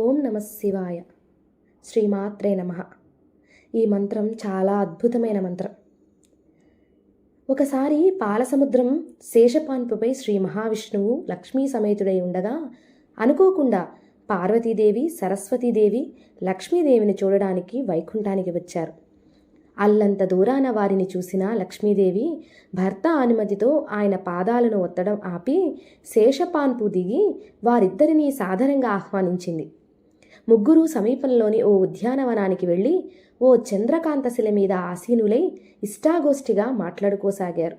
ఓం నమ శివాయ. శ్రీమాత్రే నమ. ఈ మంత్రం చాలా అద్భుతమైన మంత్రం. ఒకసారి పాలసముద్రం శేషపాన్పుపై శ్రీ మహావిష్ణువు లక్ష్మీ సమేతుడై ఉండగా అనుకోకుండా పార్వతీదేవి సరస్వతీదేవి లక్ష్మీదేవిని చూడడానికి వైకుంఠానికి వచ్చారు. అల్లంత దూరాన వారిని చూసిన లక్ష్మీదేవి భర్త అనుమతితో ఆయన పాదాలను ఒత్తడం ఆపి శేషపాన్పు దిగి వారిద్దరినీ సాధారణంగా ఆహ్వానించింది. ముగ్గురు సమీపంలోని ఓ ఉద్యానవనానికి వెళ్ళి ఓ చంద్రకాంతశిల మీద ఆసీనులై ఇష్టాగోష్ఠిగా మాట్లాడుకోసాగారు.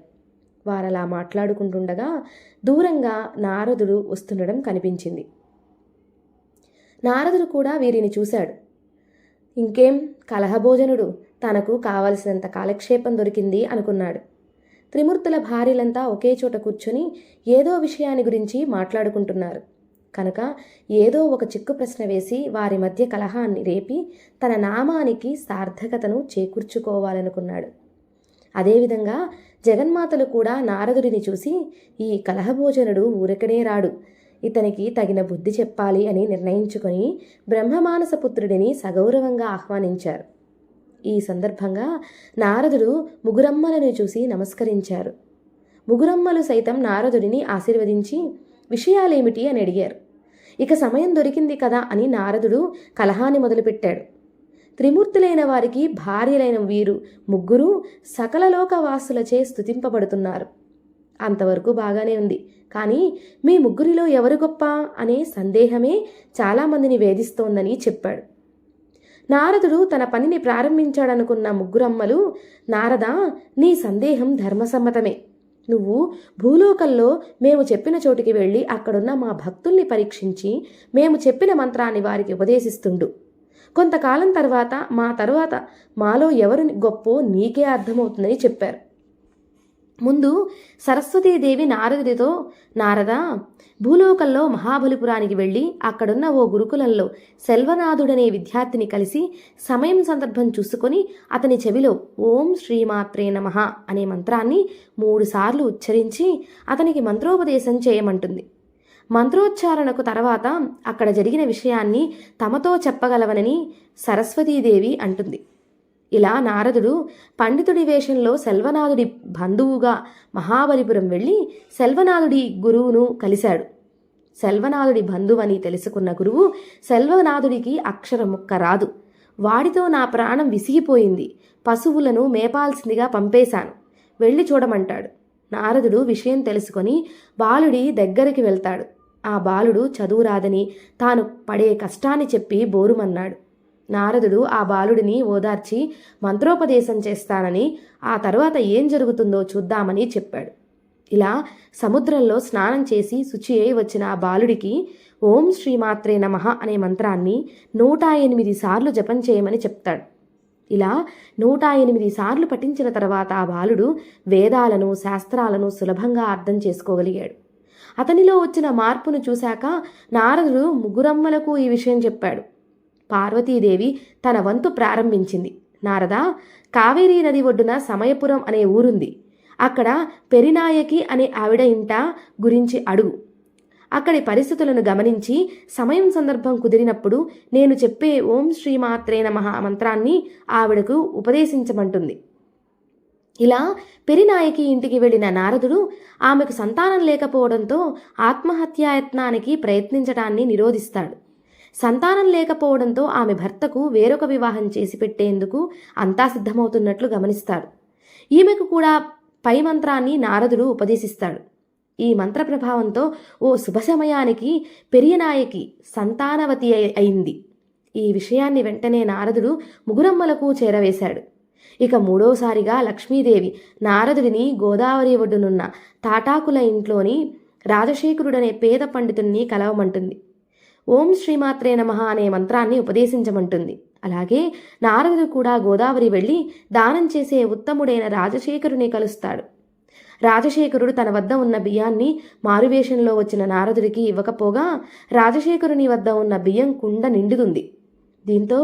వారలా మాట్లాడుకుంటుండగా దూరంగా నారదుడు వస్తుండడం కనిపించింది. నారదుడు కూడా వీరిని చూశాడు. ఇంకేం కలహభోజనుడు తనకు కావలసినంత కాలక్షేపం దొరికింది అనుకున్నాడు. త్రిమూర్తుల భార్యలంతా ఒకే చోట కూర్చొని ఏదో విషయాన్ని గురించి మాట్లాడుకుంటున్నారు. కనుక ఏదో ఒక చిక్కు ప్రశ్న వేసి వారి మధ్య కలహాన్ని రేపి తన నామానికి సార్థకతను చేకూర్చుకోవాలనుకున్నాడు. అదేవిధంగా జగన్మాతలు కూడా నారదుడిని చూసి ఈ కలహభోజనుడు ఊరకనే రాడు. ఇతనికి తగిన బుద్ధి చెప్పాలి అని నిర్ణయించుకొని బ్రహ్మమానస పుత్రుడిని సగౌరవంగా ఆహ్వానించారు. ఈ సందర్భంగా నారదుడు ముగురమ్మలను చూసి నమస్కరించారు. ముగురమ్మలు సైతం నారదుడిని ఆశీర్వదించి విషయాలేమిటి? అని అడిగారు. ఇక సమయం దొరికింది కదా అని నారదుడు కలహాన్ని మొదలుపెట్టాడు. త్రిమూర్తులైన వారికి భార్యలైన వీరు ముగ్గురు సకల లోకవాసులచే స్తుతింపబడుతున్నారు. అంతవరకు బాగానే ఉంది. కానీ మీ ముగ్గురిలో ఎవరు గొప్ప అనే సందేహమే చాలామందిని వేధిస్తోందని చెప్పాడు. నారదుడు తన పనిని ప్రారంభించాడనుకున్న ముగ్గురమ్మలు నారద నీ సందేహం ధర్మసమ్మతమే. నువ్వు భూలోకంలో మేము చెప్పిన చోటికి వెళ్ళి అక్కడున్న మా భక్తుల్ని పరీక్షించి మేము చెప్పిన మంత్రాన్ని వారికి ఉపదేశిస్తుండు. కొంతకాలం తర్వాత మా తర్వాత మాలో ఎవరు గొప్పో నీకే అర్థమవుతుందని చెప్పారు. ముందు సరస్వతీదేవి నారదుడితో నారద భూలోకంలో మహాబలిపురానికి వెళ్ళి అక్కడున్న ఓ గురుకులంలో సెల్వనాథుడనే విద్యార్థిని కలిసి సమయం సందర్భం చూసుకొని అతని చెవిలో ఓం శ్రీమాత్రే నమ అనే మంత్రాన్ని మూడుసార్లు ఉచ్చరించి అతనికి మంత్రోపదేశం చేయమంటుంది. మంత్రోచ్చారణకు తర్వాత అక్కడ జరిగిన విషయాన్ని తమతో చెప్పగలవనని సరస్వతీదేవి అంటుంది. ఇలా నారదుడు పండితుడి వేషంలో సెల్వనాథుడి బంధువుగా మహాబలిపురం వెళ్ళి సెల్వనాథుడి గురువును కలిశాడు. సెల్వనాథుడి బంధువని తెలుసుకున్న గురువు సెల్వనాథుడికి అక్షరముక్క రాదు. వాడితో నా ప్రాణం విసిగిపోయింది. పశువులను మేపాల్సిందిగా పంపేశాను. వెళ్ళి చూడమంటాడు. నారదుడు విషయం తెలుసుకొని బాలుడి దగ్గరికి వెళ్తాడు. ఆ బాలుడు చదువు రాదని తాను పడే కష్టాన్ని చెప్పి బోరుమన్నాడు. నారదుడు ఆ బాలుడిని ఓదార్చి మంత్రోపదేశం చేస్తానని ఆ తర్వాత ఏం జరుగుతుందో చూద్దామని చెప్పాడు. ఇలా సముద్రంలో స్నానం చేసి శుచి అయి వచ్చిన ఆ బాలుడికి ఓం శ్రీమాత్రే నమ అనే మంత్రాన్ని నూట ఎనిమిది సార్లు జపం చేయమని చెప్తాడు. ఇలా నూట ఎనిమిది సార్లు పఠించిన తర్వాత ఆ బాలుడు వేదాలను శాస్త్రాలను సులభంగా అర్థం చేసుకోగలిగాడు. అతనిలో వచ్చిన మార్పును చూశాక నారదుడు ముగ్గురమ్మలకు ఈ విషయం చెప్పాడు. పార్వతీదేవి తన వంతు ప్రారంభించింది. నారద కావేరీ నది ఒడ్డున సమయపురం అనే ఊరుంది. అక్కడ పెరినాయకి అనే ఆవిడ ఇంట గురించి అడుగు. అక్కడి పరిస్థితులను గమనించి సమయం సందర్భం కుదిరినప్పుడు నేను చెప్పే ఓం శ్రీమాత్రే నమ మంత్రాన్ని ఆవిడకు ఉపదేశించమంటుంది. ఇలా పెరినాయకి ఇంటికి వెళ్ళిన నారదుడు ఆమెకు సంతానం లేకపోవడంతో ఆత్మహత్యాయత్నానికి ప్రయత్నించడాన్ని నిరోధిస్తాడు. సంతానం లేకపోవడంతో ఆమె భర్తకు వేరొక వివాహం చేసి పెట్టేందుకు అంతా సిద్ధమవుతున్నట్లు గమనిస్తాడు. ఈమెకు కూడా పై మంత్రాన్ని నారదుడు ఉపదేశిస్తాడు. ఈ మంత్ర ప్రభావంతో ఓ శుభ సమయానికి పెరియనాయకి సంతానవతి అయింది. ఈ విషయాన్ని వెంటనే నారదుడు ముగురమ్మలకు చేరవేశాడు. ఇక మూడోసారిగా లక్ష్మీదేవి నారదుడిని గోదావరి ఒడ్డునున్న తాటాకుల ఇంట్లోని రాజశేఖరుడనే పేద పండితుణ్ణి కలవమంటుంది. ఓం శ్రీమాత్రే నమ అనే మంత్రాన్ని ఉపదేశించమంటుంది. అలాగే నారదుడు కూడా గోదావరి వెళ్ళి దానం చేసే ఉత్తముడైన రాజశేఖరుని కలుస్తాడు. రాజశేఖరుడు తన వద్ద ఉన్న బియ్యాన్ని మారువేషంలో వచ్చిన నారదుడికి ఇవ్వకపోగా రాజశేఖరుని వద్ద ఉన్న బియ్యం కుండ నిండుతుంది. దీంతో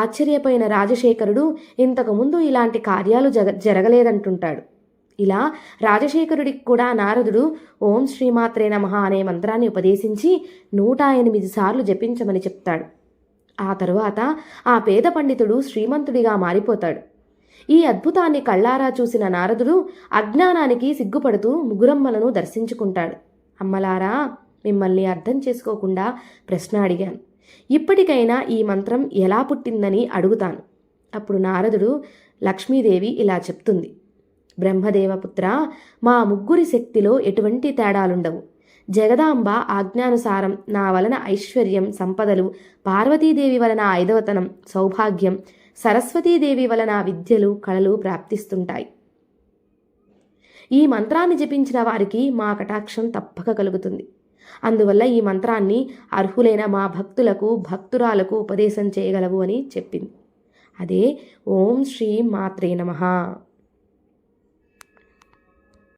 ఆశ్చర్యపోయిన రాజశేఖరుడు ఇంతకుముందు ఇలాంటి కార్యాలు జగ జరగలేదంటుంటాడు. ఇలా రాజశేఖరుడికి కూడా నారదుడు ఓం శ్రీమాత్రే నమ అనే మంత్రాన్ని ఉపదేశించి నూట ఎనిమిది సార్లు జపించమని చెప్తాడు. ఆ తరువాత ఆ పేద పండితుడు శ్రీమంతుడిగా మారిపోతాడు. ఈ అద్భుతాన్ని కళ్ళారా చూసిన నారదుడు అజ్ఞానానికి సిగ్గుపడుతూ ముగురమ్మలను దర్శించుకుంటాడు. అమ్మలారా మిమ్మల్ని అర్థం చేసుకోకుండా ప్రశ్న అడిగాను. ఇప్పటికైనా ఈ మంత్రం ఎలా పుట్టిందని అడుగుతాను. అప్పుడు నారదుడు లక్ష్మీదేవి ఇలా చెప్తుంది. బ్రహ్మదేవపుత్ర మా ముగ్గురి శక్తిలో ఎటువంటి తేడాలుండవు. జగదాంబ ఆజ్ఞానుసారం నా వలన ఐశ్వర్యం సంపదలు పార్వతీదేవి వలన ఐదవతనం సౌభాగ్యం సరస్వతీదేవి వలన విద్యలు కళలు ప్రాప్తిస్తుంటాయి. ఈ మంత్రాన్ని జపించిన వారికి మా కటాక్షం తప్పక కలుగుతుంది. అందువల్ల ఈ మంత్రాన్ని అర్హులైన మా భక్తులకు భక్తురాలకు ఉపదేశం చేయగలవు అని చెప్పింది. అదే ఓం శ్రీ మాత్రే నమః.